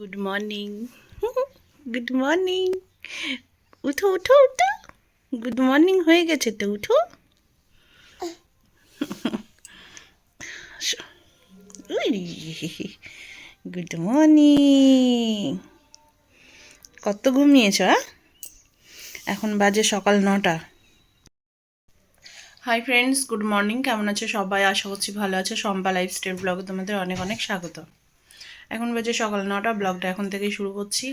Good morning good morning উঠো উঠো উঠো। গুড মর্নিং হয়ে গেছে তো, উঠো। গুড মর্নিং কত ঘুমিয়েছ এখন বাজে সকাল নটা। হাই ফ্রেন্ডস গুড মর্নিং কেমন আছো সবাই? আশা করছি ভালো আছে। সম্পা লাইফস্টাইল ব্লগে তোমাদের অনেক অনেক স্বাগত। এখন বাজে সকাল নটা, ব্লগটা এখন থেকেই শুরু করছি।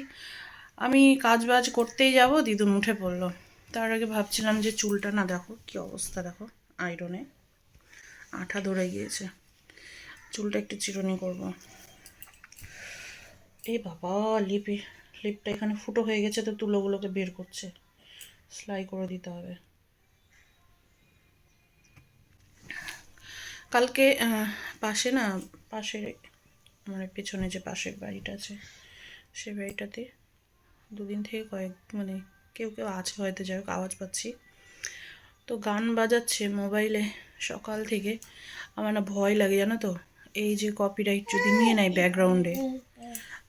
আমি কাজ বাজ করতেই যাব, দিদুন উঠে পড়ল। তার আগে ভাবছিলাম যে চুলটা না দেখো, কি অবস্থা দেখো আয়রনে আঠা ধরে গিয়েছে। চুলটা একটু চিরুনি করব। এ বাবা, লিপি, লিপটা এখানে ফুটো হয়ে গেছে তো তুলোগুলোকে বের করছে। সেলাই করে দিতে হবে। কালকে পাশে না পাশে মানে পেছনে যে পাশের বাড়িটা আছে, সেই বাড়িটাতে দুদিন থেকে কয়েক মানে কেউ কেউ আছে হয়তো, যাই হোক আওয়াজ পাচ্ছি। তো গান বাজাচ্ছে মোবাইলে সকাল থেকে। আমার না ভয় লাগে, জানো তো? এই যে কপিরাইট যদি নিয়ে নেয় ব্যাকগ্রাউন্ডে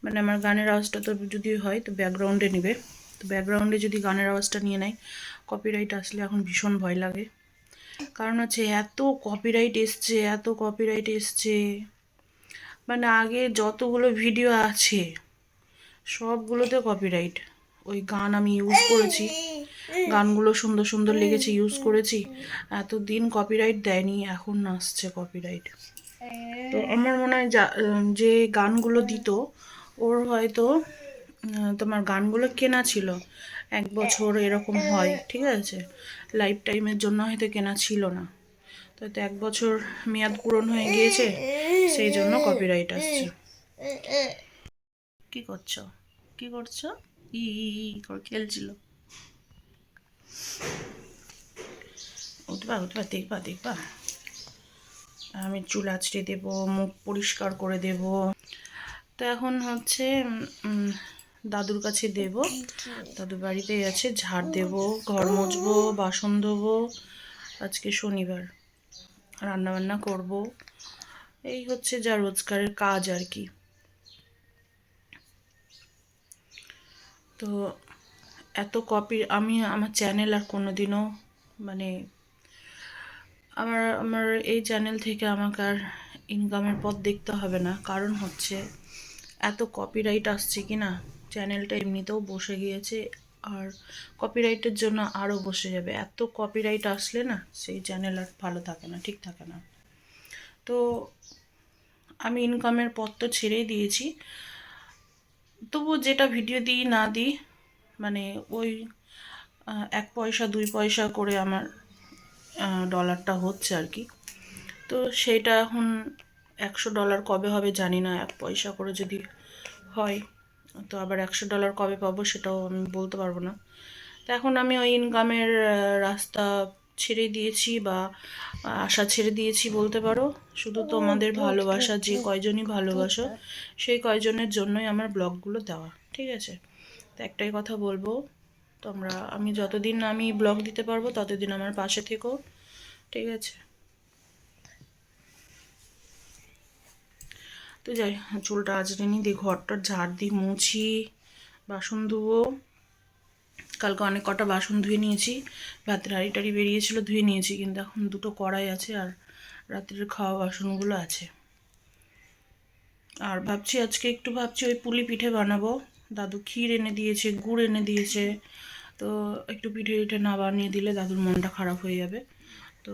মানে আমার গানের আওয়াজটা তো যদি হয় তো ব্যাকগ্রাউন্ডে নেবে। তো ব্যাকগ্রাউন্ডে যদি গানের আওয়াজটা নিয়ে নেয় কপিরাইট আসলে এখন ভীষণ ভয় লাগে। কারণ হচ্ছে এত কপিরাইট এসছে, এত কপিরাইট এসছে। মানে আগে যতগুলো ভিডিও আছে, সবগুলোতে কপিরাইট ওই গান আমি ইউজ করেছি, গানগুলো সুন্দর সুন্দর লেগেছে ইউজ করেছি। এতদিন কপিরাইট দেয়নি, এখন আসছে কপিরাইট তো আমার মনে হয় যা- গানগুলো দিত, ওর হয়তো তোমার গানগুলো কেনা ছিল। এক বছর এরকম হয়, ঠিক আছে? লাইফ টাইমের জন্য হয়তো কেনা ছিল না। তো এক বছর মেয়াদ পূরণ হয়ে গিয়েছে সেই জন্য কপিরাইট আসছে। কি করছ? কি করছ? ই করে খেলছিল উঠবা উঠবা, দেখবা দেখবা। আমি চুল আঁচড়ে দেব, মুখ পরিষ্কার করে দেব। তো এখন হচ্ছে দাদুর কাছে দেব। দাদু বাড়িতেই আছে, ঝাড় দেব, ঘর মুছবো, বাসন ধোবো। আজকে শনিবার। রান্না বান্না করব। এই হচ্ছে যা রোজগারের কাজ আর কি। তো এত কপি আমি আমার চ্যানেল আর কোনোদিনও মানে আমার আমার এই চ্যানেল থেকে আমাকে আর ইনকামের পথ দেখতে হবে না। কারণ হচ্ছে এত কপিরাইট আসছে কি না? চ্যানেলটা এমনিতেও বসে গিয়েছে আর কপিরাইটের জন্য আরও বসে যাবে। এত কপিরাইট আসলে না, সেই চ্যানেল আর ভালো থাকে না, ঠিক থাকে না। তো আমি ইনকামের পথ তো ছেড়েই দিয়েছি। তবু যেটা ভিডিও দিই, না দিই মানে ওই এক পয়সা, দুই পয়সা করে আমার ডলারটা হচ্ছে আর কি। তো সেইটা এখন একশো ডলার কবে হবে জানি না, এক পয়সা করে যদি হয়, তো আবার একশো ডলার কবে পাবো সেটাও আমি বলতে পারব না। তো এখন আমি ওই ইনকামের রাস্তা ছেড়ে দিয়েছি বা আশা ছেড়ে দিয়েছি বলতে পারো। শুধু তোমাদের ভালোবাসা যে কয়জনই ভালোবাসো সেই কয়জনের জন্যই আমার ব্লগগুলো দেওয়া ঠিক আছে? তো একটাই কথা বলব তোমরা আমি যতদিন আমি ব্লগ দিতে পারব ততদিন আমার পাশে থেকো ঠিক আছে? তো যাই চুলটা আজরে নিই দিয়ে ঘরটা ঝাড় দিই মুছি বাসন ধুবো। কালকে অনেক কটা বাসন ধুয়ে নিয়েছি। রাতের হাঁড়ি টাড়ি বেরিয়েছিল, ধুয়ে নিয়েছি, কিন্তু এখন দুটো কড়াই আছে আর রাত্রের খাওয়া বাসনগুলো আছে। আর ভাবছি আজকে একটু ভাবছি ওই পুলি পিঠে বানাবো। দাদু ক্ষীর এনে দিয়েছে, গুড় এনে দিয়েছে। তো একটু পিঠে পিঠে না বানিয়ে দিলে দাদুর মনটা খারাপ হয়ে যাবে। তো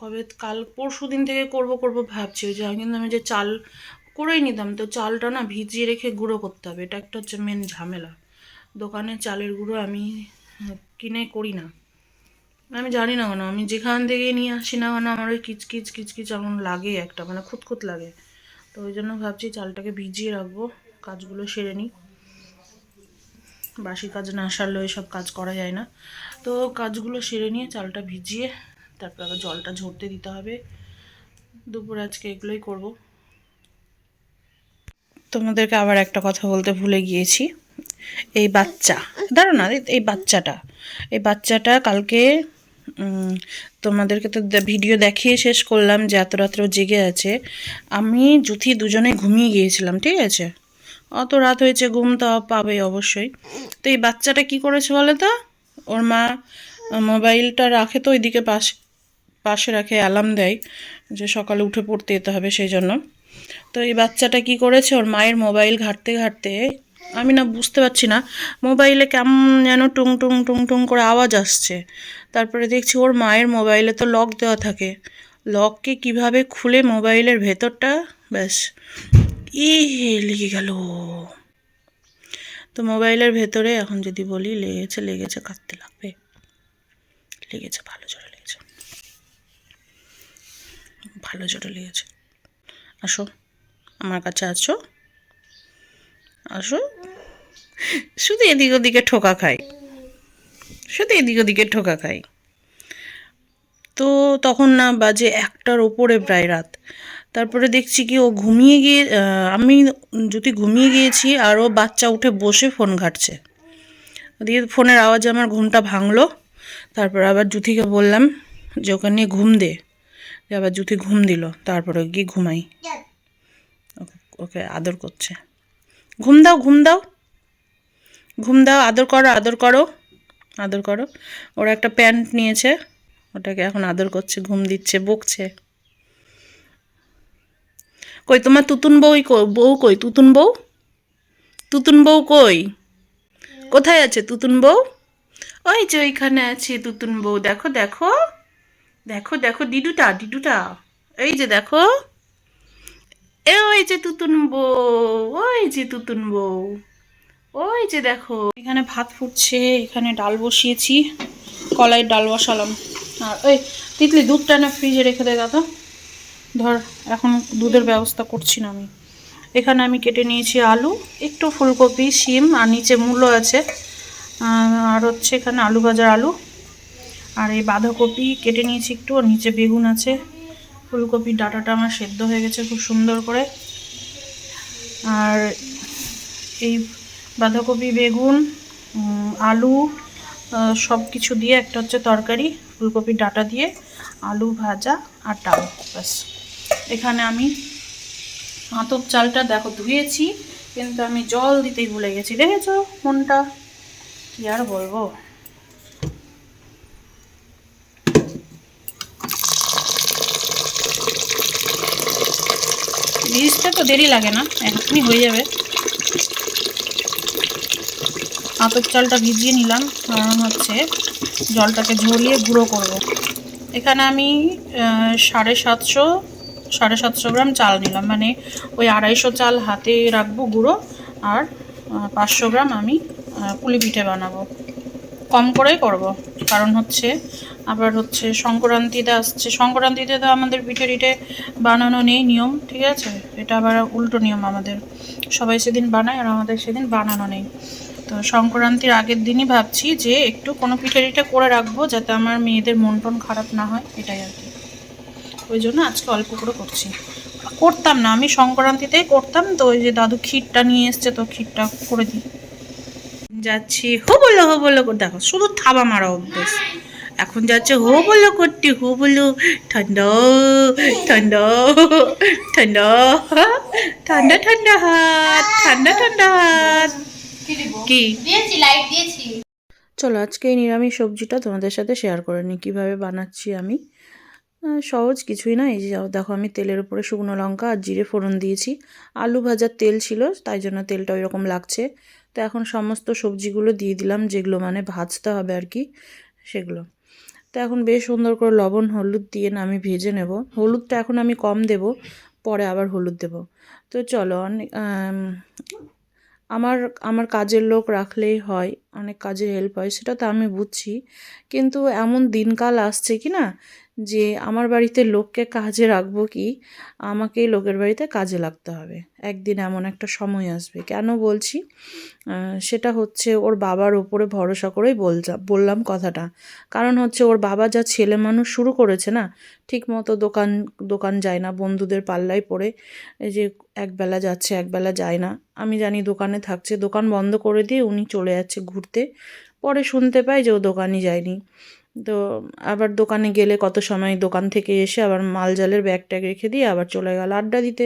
কবে কাল পরশু দিন থেকে করব করব ভাবছি। ওই যে কিন্তু আমি যে চাল করেই নিতাম, তো চালটা না ভিজিয়ে রেখে গুঁড়ো করতে হবে। এটা একটা হচ্ছে মেন ঝামেলা। দোকানের চালের গুঁড়ো আমি কিনে করি না। আমি জানি না কেন, আমি যেখান থেকে নিয়ে আসি না কেন আমার ওই কিচকিচ কিচকিচ এমন লাগে একটা মানে খুঁতখুত লাগে। তো ওই জন্য ভাবছি চালটাকে ভিজিয়ে রাখব, কাজগুলো সেরে নিই। বাসি কাজ না সারলে সব কাজ করা যায় না। তো কাজগুলো সেরে নিয়ে চালটা ভিজিয়ে তারপর আবার জলটা ঝরতে দিতে হবে। দুপুর আজকে এগুলোই করব। তোমাদেরকে আবার একটা কথা বলতে ভুলে গিয়েছি। এই বাচ্চা। দাঁড়ো না, এই বাচ্চাটা। এই বাচ্চাটা কালকে তোমাদেরকে তো ভিডিও দেখিয়ে শেষ করলাম যে এত রাত্রেও জেগে আছে। আমি, জুথি দুজনে ঘুমিয়ে গিয়েছিলাম, ঠিক আছে? অত রাত হয়েছে, ঘুম তো পাবে অবশ্যই। তো এই বাচ্চাটা কি করেছে বলে তো? ওর মা মোবাইলটা রাখে তো ওইদিকে পাশ পাশে রাখে, অ্যালার্ম দেয় যে সকালে উঠে পড়তে যেতে হবে সেই জন্য। তো এই বাচ্চাটা কি করেছে? ওর মায়ের মোবাইল ঘাঁটতে ঘাঁটতে আমি না বুঝতে পারছি না। মোবাইলে কেমন যেন টুং টুং টুং টুং করে আওয়াজ আসছে। তারপরে দেখছি ওর মায়ের মোবাইলে তো লক দেওয়া থাকে। লককে কীভাবে খুলে মোবাইলের ভেতরটা? ব্যাস। ই লেগে গেল। তো মোবাইলের ভেতরে এখন যদি বলি, লেগেছে লেগেছে, কাঁদতে লাগবে। লেগেছে, ভালো জোরে লেগেছে। ভালো জোরে লেগেছে। আসো, আমার কাছে আসো আসো। শুধু এদিক ওদিকে ঠোকা খাই। শুধু এদিক ওদিকে ঠোকা খাই। তো তখন না বাজে একটার ওপরে প্রায় রাত। তারপরে দেখছি কি ও ঘুমিয়ে গিয়ে আমি যদি ঘুমিয়ে গিয়েছি আর ও বাচ্চা উঠে বসে ফোন ঘাটছে। দিয়ে ফোনের আওয়াজে আমার ঘুমটা ভাঙলো। তারপর আবার জুথিকে বললাম যে ওকে নিয়ে ঘুম দে। আবার জুথি ঘুম দিল। তারপরে গিয়ে ঘুমাই। ওকে ওকে আদর করছে। ঘুম দাও ঘুম দাও। ঘুম দাও, আদর করো আদর করো। আদর করো। ওরা একটা প্যান্ট নিয়েছে, ওটাকে এখন আদর করছে, ঘুম দিচ্ছে, বকছে। কই, তোমার তুতুন বউই বউ কই, তুতুন বউ? তুতুন বউ কই? কোথায় আছে তুতুন বউ? ওই যে ওইখানে আছে তুতুন বউ। দেখো দেখো। দেখো দেখো ডিডুটা ডিডুটা এই যে দেখো। ওই যে তুতুন বউ, ওই যে তুতুন বউ, ওই যে দেখো। এখানে ভাত ফুটছে, এখানে ডাল বসিয়েছি, কলাইয়ের ডাল বসালাম। আর ওই তিতলি, দুধটা না ফ্রিজে রেখে দে দাদা। ধর, এখন দুধের ব্যবস্থা করছি না আমি। এখানে আমি কেটে নিয়েছি আলু, একটু ফুলকপি, শিম, আর নিচে মূলো আছে আর হচ্ছে এখানে আলু ভাজার আলু। আর এই বাঁধাকপি কেটে নিয়েছি একটু, আর নিচে বেগুন আছে। ফুলকপির ডাটাটা আমার সেদ্ধ হয়ে গেছে খুব সুন্দর করে। আর এই বাঁধাকপি, বেগুন আলু সব কিছু দিয়ে একটা হচ্ছে তরকারি ফুলকপির ডাটা দিয়ে, আলু ভাজা আর ডাল, ব্যাস। এখানে আমি আতপ চালটা দেখো ধুয়েছি, কিন্তু আমি জল দিতেই ভুলে গেছি। দেখেছ কোনটা কি আর বলব? ভিজতে তো দেরি লাগে না, এখনই হয়ে যাবে আতপ চালটা ভিজিয়ে নিলাম, কারণ হচ্ছে জলটাকে ঝরিয়ে গুঁড়ো করব। এখানে আমি সাড়ে সাতশো সাড়ে সাতশো গ্রাম চাল নিলাম মানে ওই আড়াইশো চাল হাতে রাখব গুঁড়ো, আর পাঁচশো গ্রাম আমি পুলি পিঠে বানাবো কম করেই করব, কারণ হচ্ছে আবার হচ্ছে সংক্রান্তিতে আসছে। সংক্রান্তিতে তো আমাদের পিঠে টিঠে বানানো নেই নিয়ম, ঠিক আছে? এটা আবার উল্টো নিয়ম আমাদের। সবাই সেদিন বানায় আর আমাদের সেদিন বানানো নেই। তো সংক্রান্তির আগের দিনই ভাবছি যে একটু কোনো পিঠে টিঠে করে রাখব যাতে আমার মেয়েদের মন টন খারাপ না হয়, এটাই আর কি। ওই জন্য আজকে অল্প করে করছি। করতাম না, আমি সংক্রান্তিতেই করতাম। তো ওই যে দাদু ক্ষীরটা নিয়ে এসছে, তো ক্ষীরটা করে দিই। যাচ্ছি। হো বলো হো বলল দেখো, শুধু থাবা মারা অভ্যেস। এখন যাচ্ছে হো বলো করতে হো বলো ঠান্ডা ঠান্ডা ঠান্ডা ঠান্ডা ঠান্ডা হাত ঠান্ডা ঠান্ডা হাত। কি? দিয়েছি লাইট দিয়েছি। চলো আজকে এই নিরামিষ সবজিটা তোমাদের সাথে শেয়ার করে নিই কীভাবে বানাচ্ছি আমি। সহজ কিছুই না এই যে দেখো আমি তেলের উপরে শুকনো লঙ্কা আর জিরে ফোড়ন দিয়েছি। আলু ভাজার তেল ছিল তাই জন্য তেলটা ওইরকম লাগছে। তো এখন সমস্ত সবজিগুলো দিয়ে দিলাম যেগুলো মানে ভাজতে হবে আর কি সেগুলো। তো এখন বেশ সুন্দর করে লবণ হলুদ দিয়ে না আমি ভেজে নেব। হলুদটা এখন আমি কম দেব, পরে আবার হলুদ দেব। তো চলো, অনেক আমার আমার কাজের লোক রাখলেই হয়, অনেক কাজে হেল্প হয়, সেটা তো আমি বুঝছি। কিন্তু এমন দিনকাল আসছে কি না যে আমার বাড়িতে লোককে কাজে রাখব কি? আমাকেই লোকের বাড়িতে কাজে লাগতে হবে। একদিন এমন একটা সময় আসবে। কেন বলছি? সেটা হচ্ছে ওর বাবার ওপরে ভরসা করেই বললাম বললাম কথাটা। কারণ হচ্ছে ওর বাবা যা ছেলে মানুষ শুরু করেছে না, ঠিক মতো দোকান দোকান যায় না, বন্ধুদের পাল্লায় পড়ে, এই যে একবেলা যাচ্ছে, একবেলা যায় না। আমি জানি দোকানে থাকছে, দোকান বন্ধ করে দিয়ে উনি চলে যাচ্ছে ঘুরতে। পরে শুনতে পাই যে ও দোকানই যায়নি। তো আবার দোকানে গেলে কত সময় দোকান থেকে এসে আবার মাল জালের ব্যাগ ট্যাগ রেখে দিয়ে আবার চলে গেল আড্ডা দিতে।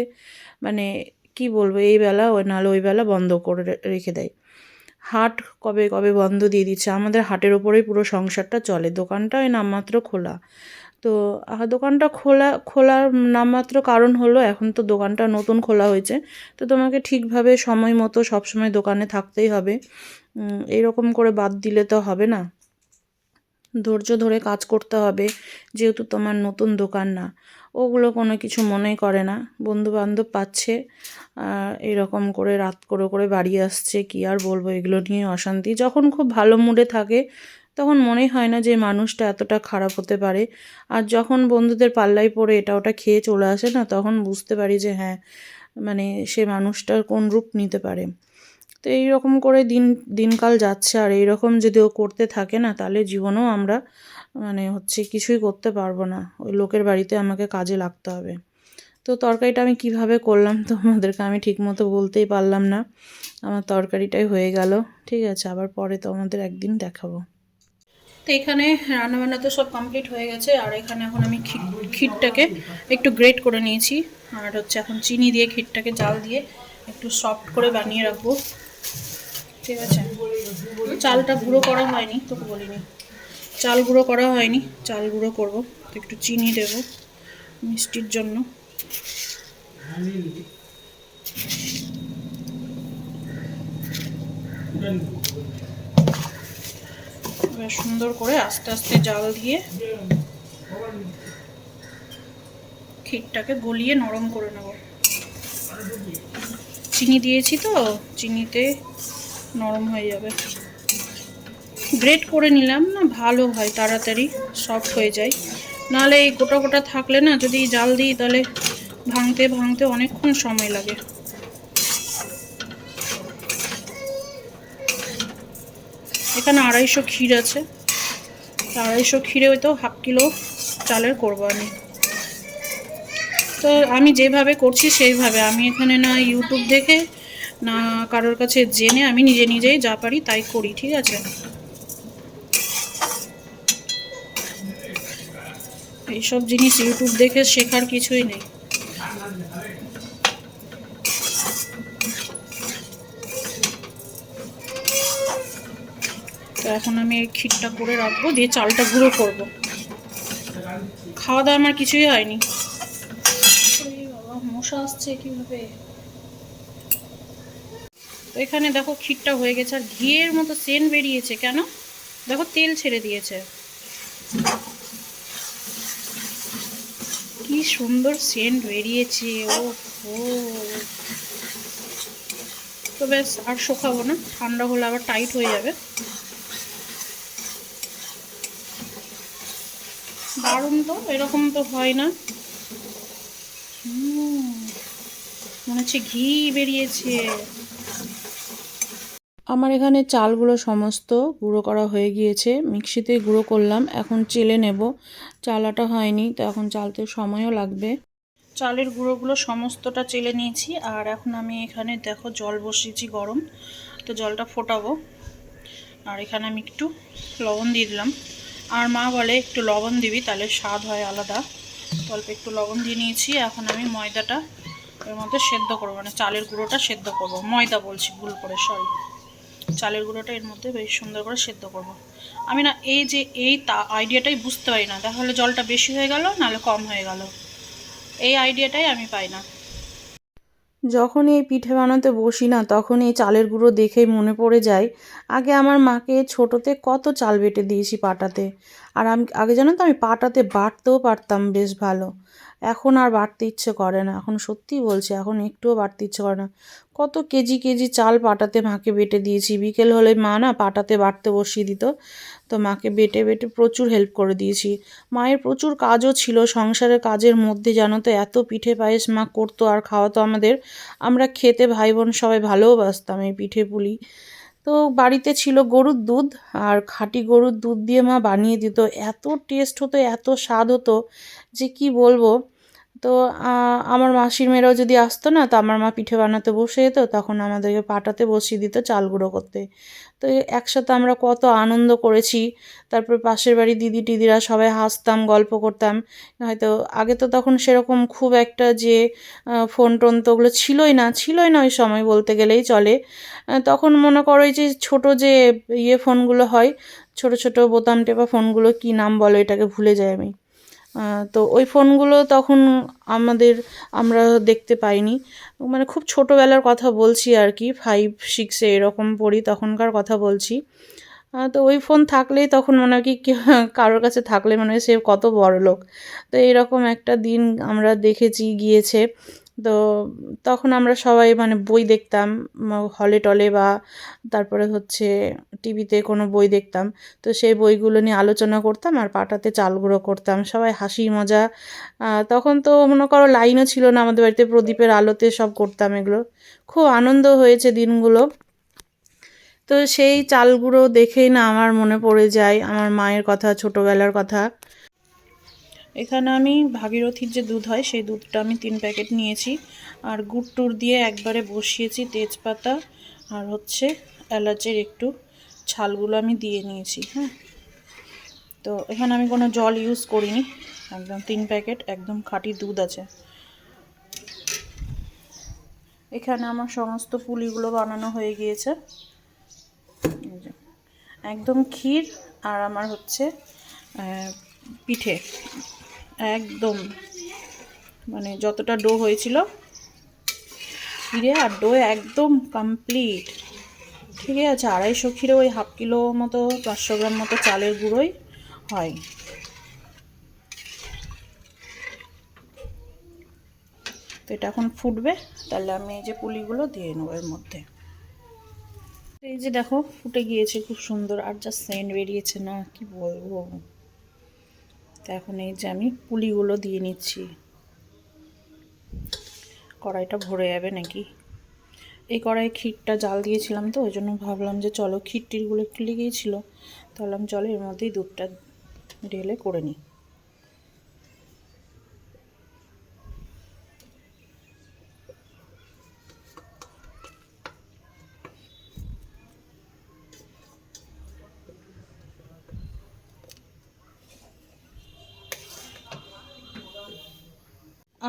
মানে কি বলব এই বেলা ওই নাহলে ওই বেলা বন্ধ করে রেখে দেয়। হাট কবে কবে বন্ধ দিয়ে দিচ্ছে? আমাদের হাটের ওপরেই পুরো সংসারটা চলে। দোকানটা ওই নামমাত্র খোলা। তো দোকানটা খোলা খোলার নামমাত্র কারণ হলো এখন তো দোকানটা নতুন খোলা হয়েছে। তো তোমাকে ঠিকভাবে সময় মতো সবসময় দোকানে থাকতেই হবে। উম, এইরকম করে বাদ দিলে তো হবে না। ধৈর্য ধরে কাজ করতে হবে, যেহেতু তোমার নতুন দোকান না। ওগুলো কোনো কিছু মনেই করে না। বন্ধু বান্ধব পাচ্ছে এরকম করে রাত করে করে বাড়ি আসছে, কি আর বলব, এগুলো নিয়ে অশান্তি। যখন খুব ভালো মুডে থাকে, তখন মনে হয় না যে মানুষটা এতটা খারাপ হতে পারে। আর যখন বন্ধুদের পাল্লায় পড়ে এটা ওটা খেয়ে চলে আসে না, তখন বুঝতে পারি যে হ্যাঁ মানে সে মানুষটার কোন রূপ নিতে পারে। তো এই রকম করে দিন, দিনকাল যাচ্ছে। আর এই রকম যদি ও করতে থাকে না, তাহলে জীবনেও আমরা মানে হচ্ছে কিছুই করতে পারব না। ওই লোকের বাড়িতে আমাকে কাজে লাগতে হবে। তো তরকারিটা আমি কীভাবে করলাম তোমাদেরকে আমি ঠিকমতো বলতেই পারলাম না। আমার তরকারিটাই হয়ে গেল। ঠিক আছে, আবার পরে তোমাদের একদিন দেখাবো। তো এখানে রান্নাবান্না তো সব কমপ্লিট হয়ে গেছে। আর এখানে এখন আমি ক্ষীর- ক্ষীরটাকে একটু গ্রেট করে নিয়েছি। আর হচ্ছে এখন চিনি দিয়ে, ক্ষীরটাকে জাল দিয়ে একটু সফট করে বানিয়ে রাখব। ঠিক আছে। চালটা গুঁড়ো করা হয়নি, তোকে বলিনি। চাল গুঁড়ো করা হয়নি, চাল গুঁড়ো করব। একটু চিনি দেব মিষ্টির জন্য। সুন্দর করে আস্তে আস্তে জাল দিয়ে ক্ষীরটাকে গলিয়ে নরম করে নেব। চিনি দিয়েছি তো, চিনিতে নরম হয়ে যাবে। গ্রেট করে নিলাম না, ভালো হয়, তাড়াতাড়ি সফট হয়ে যায়। নাহলে এই গোটা গোটা থাকলে না, যদি জাল দিই তাহলে ভাঙতে ভাঙতে অনেকক্ষণ সময় লাগে। এখানে আড়াইশো ক্ষীর আছে। আড়াইশো ক্ষীরে হয়তো হাফ কিলো চালের করব আমি তো আমি যেভাবে করছি সেইভাবে। আমি এখানে না ইউটিউব দেখে, না কারোর কাছে জেনে আমি নিজে নিজেই যা পারি তাই করি, ঠিক আছে? এইসব জিনিস ইউটিউব দেখে শেখার কিছুই নেই। তো এখন আমি এই করে রাখব, দিয়ে চালটা গুঁড়ো করব। খাওয়া দাওয়া আমার কিছুই হয়নি। আসছে কীভাবে? এখানে দেখো ক্ষীরটা হয়ে গেছে আর ঘিয়ের মতো সেন বেরিয়েছে কেন? দেখো তেল ছেড়ে দিয়েছে। কি সুন্দর সেন্ট বেরিয়েছে ও তো ব্যাস, আর শোকাবো না, ঠান্ডা হলে আবার টাইট হয়ে যাবে। দারুণ তো, এরকম তো হয় না হুম, মনে হচ্ছে ঘি বেরিয়েছে। আমার এখানে চালগুলো সমস্ত গুঁড়ো করা হয়ে গিয়েছে। মিক্সিতে গুঁড়ো করলাম এখন চেলে নেব। চালাটা হয়নি তো এখন চালতে সময়ও লাগবে। চালের গুঁড়োগুলো সমস্তটা চেলে নিয়েছি আর এখন আমি এখানে দেখো জল বসিয়েছি গরম তো জলটা ফোটাবো। আর এখানে আমি একটু লবণ দিয়ে দিলাম। আর মা বলে একটু লবণ দিবি তাহলে স্বাদ হয় আলাদা। অল্প একটু লবণ দিয়ে নিয়েছি এখন আমি ময়দাটা এর মধ্যে সেদ্ধ করব মানে চালের গুঁড়োটা সেদ্ধ করব। ময়দা বলছি, ভুল করে সরি চালের গুঁড়োটা এর মধ্যে বেশ সুন্দর করে সেদ্ধ করব। আমি না, এই যে এই তা, আইডিয়াটাই বুঝতে পারি না। তাহলে জলটা বেশি হয়ে গেল, নাহলে কম হয়ে গেল। এই আইডিয়াটাই আমি পাই না। যখন এই পিঠে বানাতে বসি না, তখন এই চালের গুঁড়ো দেখেই মনে পড়ে যায়, আগে আমার মাকে ছোটোতে কত চাল বেটে দিয়েছি পাটাতে। আর আমি, আগে জানো তো আমি পাটাতে বাটতেও পারতাম বেশ ভালো। এখন আর বাড়তে ইচ্ছে করে না। এখন সত্যিই বলছি, এখন একটুও বাড়তে ইচ্ছে করে না। কত কেজি কেজি চাল পাটাতে মাকে বেটে দিয়েছি। বিকেল হলে মা না পাটাতে বাটতে বসিয়ে দিত, তো মাকে বেটে বেটে প্রচুর হেল্প করে দিয়েছি। মায়ের প্রচুর কাজও ছিল, সংসারের কাজের মধ্যে জানো তো এত পিঠে পায়েস মা করতো আর খাওয়াতো আমাদের। আমরা খেতে ভাই বোন সবাই ভালোবাসতাম এই পিঠে পুলি। তো বাড়িতে ছিল গরুর দুধ আর খাঁটি গরুর দুধ দিয়ে মা বানিয়ে দিত। এত টেস্ট হতো, এত স্বাদ হতো যে কি বলব? তো আমার মাসির মেয়েরাও যদি আসতো না, তো আমার মা পিঠে বানাতে বসে যেত, তখন আমাদেরকে পাটাতে বসিয়ে দিত চাল গুঁড়ো করতে। তো একসাথে আমরা কত আনন্দ করেছি। তারপর পাশের বাড়ি দিদি টিদিরা সবাই হাসতাম, গল্প করতাম। হয়তো আগে তো তখন সেরকম খুব একটা যে ফোন টোন তো ওগুলো ছিলই না ছিলই না ওই সময় বলতে গেলেই চলে। তখন মনে করো যে ছোট যে ইয়ে ফোনগুলো হয়, ছোট ছোট বোতাম টেপা ফোনগুলো কি নাম বলো এটাকে ভুলে যাই আমি। তো ওই ফোনগুলো তখন আমাদের, আমরা দেখতে পাইনি। মানে খুব ছোটোবেলার কথা বলছি আর কি ফাইভ সিক্সে এরকম পড়ি, তখনকার কথা বলছি। তো ওই ফোন থাকলেই তখন মনে হয় কি কারোর কাছে থাকলে মনে হয় সে কত বড় লোক তো এরকম একটা দিন আমরা দেখেছি, গিয়েছে। তো তখন আমরা সবাই মানে বই দেখতাম হলে টলে বা তারপরে হচ্ছে টিভিতে কোনো বই দেখতাম। তো সেই বইগুলো নিয়ে আলোচনা করতাম আর পাটাতে চাল গুঁড়ো করতাম, সবাই হাসি মজা। তখন তো মনে করো লাইনও ছিল না আমাদের বাড়িতে, প্রদীপের আলোতে সব করতাম এগুলো। খুব আনন্দ হয়েছে দিনগুলো। তো সেই চাল গুঁড়ো দেখেই না আমার মনে পড়ে যায়, আমার মায়ের কথা, ছোটোবেলার কথা। এখানে আমি ভাগীরথীর যে দুধ হয়, সেই দুধটা আমি তিন প্যাকেট নিয়েছি। আর গুড় টুর দিয়ে একবারে বসিয়েছি তেজপাতা আর হচ্ছে এলাচের একটু ছালগুলো আমি দিয়ে নিয়েছি হ্যাঁ। তো এখানে আমি কোনো জল ইউজ করিনি, একদম তিন প্যাকেট, একদম খাঁটি দুধ আছে। এখানে আমার সমস্ত পুলিগুলো বানানো হয়ে গিয়েছে। একদম ক্ষীর আর আমার হচ্ছে পিঠে। একদম। মানে যতটা ডো হয়েছিল। ক্ষীরে আর ডো একদম কমপ্লিট ঠিক আছে, আড়াইশো ক্ষীরে ওই হাফ কিলো মতো, পাঁচশো গ্রাম মতো চালের গুঁড়োই হয়। তো এটা এখন ফুটবে, তাহলে আমি এই যে পুলিগুলো দিয়ে নেব এর মধ্যে। এই যে দেখো, ফুটে গিয়েছে খুব সুন্দর, আর যা সেন্ট বেরিয়েছে, না, কি বলব? তো এখন এই যে আমি পুলিগুলো দিয়ে নিচ্ছি। কড়াইটা ভরে যাবে নাকি? এই কড়াই ক্ষীরটা জাল দিয়েছিলাম তো, ওই জন্য ভাবলাম যে চলো ক্ষীরটিরগুলো একটু একটু লেগেছিল তাহলে আমি চলো এর মধ্যেই দুধটা ঢেলে করে নিই।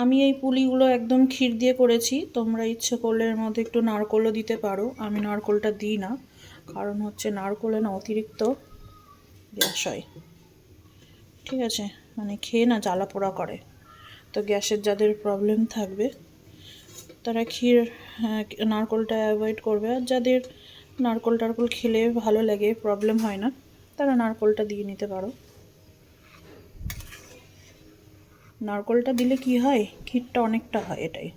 আমি এই পুলিগুলো একদম ক্ষীর দিয়ে করেছি। তোমরা ইচ্ছে করলে এর মধ্যে একটু নারকোলও দিতে পারো। আমি নারকোলটা দিই না কারণ হচ্ছে নারকোলে না অতিরিক্ত গ্যাস হয় ঠিক আছে? মানে খেয়ে না জ্বালা পোড়া করে। তো গ্যাসের যাদের প্রবলেম থাকবে তারা ক্ষীর হ্যাঁ, নারকোলটা অ্যাভয়েড করবে। আর যাদের নারকোল টারকোল খেলে ভালো লাগে প্রবলেম হয় না তারা নারকোলটা দিয়ে নিতে পারো। নারকোলটা দিলে কি হয়? ক্ষীরটা অনেকটা হয় এটাই।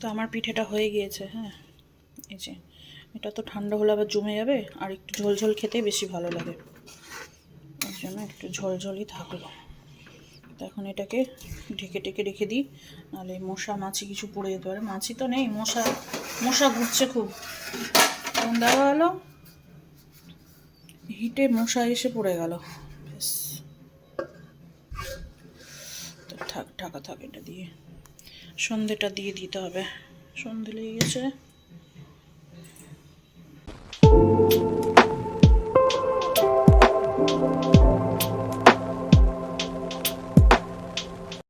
তো আমার পিঠেটা হয়ে গিয়েছে হ্যাঁ। এই যে। এটা তো ঠান্ডা হলে আবার জমে যাবে আর একটু ঝোলঝোল খেতে বেশি ভালো লাগে। ওই জন্য একটু ঝোলঝোলই থাকল। তো এখন এটাকে ঢেকে ঢেকে রেখে দিই, নাহলে মশা, মাছি কিছু পড়ে যেতে পারে। মাছি তো নেই, মশা মশা ঘুরছে খুব। এখন দেওয়া হলো হিটে মশা এসে পড়ে গেল। তো ঢাকা থাক এটা দিয়ে। সন্ধেটা দিয়ে দিতে হবে। সন্ধে লেগে গেছে। Música